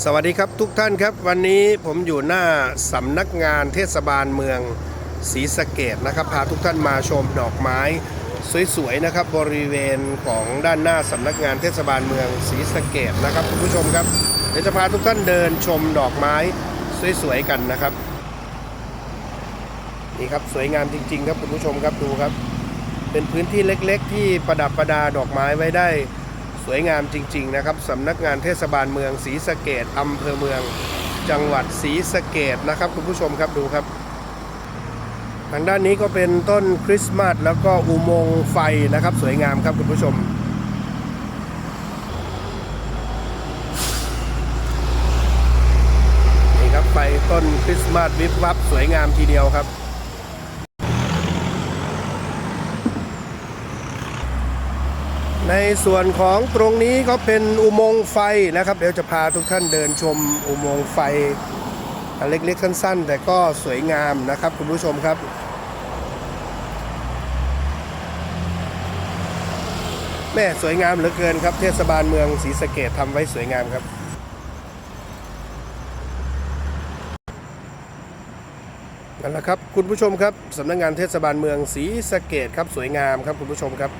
สวัสดีครับทุกท่านครับวันนี้ผมอยู่หน้าสำนักงานเทศบาลเมืองศรีสะเกดนะครับ พาทุกท่านมาชมดอกไม้สวยๆนะครับ บริเวณของด้านหน้าสำนักงานเทศบาลเมืองศรีสะเกดนะครับคุณผู้ชมครับเดี๋ยวจะพาทุกท่านเดินชมดอกไม้สวยๆกันนะครับนี่ครับสวยงามจริง ๆ ครับคุณผู้ชมครับดูครับ เป็นพื้นที่เล็ก ๆ ที่ประดับประดาดอกไม้ไว้ได้ สวยงามจริง ๆ นะครับสำนักงานเทศบาลเมืองศรีสะเกดอำเภอเมืองจังหวัดศรีสะเกดนะครับ คุณผู้ชมครับดูครับ ทางด้านนี้ก็เป็นต้นคริสต์มาสแล้วก็อุโมงค์ไฟนะครับ สวยงามครับคุณผู้ชมนี่ครับไฟต้นคริสต์มาสวิบวับสวยงามทีเดียวครับ ในส่วนของตรงนี้ก็เป็นอุโมงค์ไฟนะครับ เดี๋ยวจะพาทุกท่านเดินชมอุโมงค์ไฟเล็กๆสั้นๆ แต่ก็สวยงามนะครับคุณผู้ชมครับ แม่สวยงามเหลือเกินครับ เทศบาลเมืองศรีสะเกดทำไว้สวยงามครับนั่นแหละครับคุณผู้ชมครับสำนักงานเทศบาลเมืองศรีสะเกดครับสวยงามครับคุณผู้ชมครับ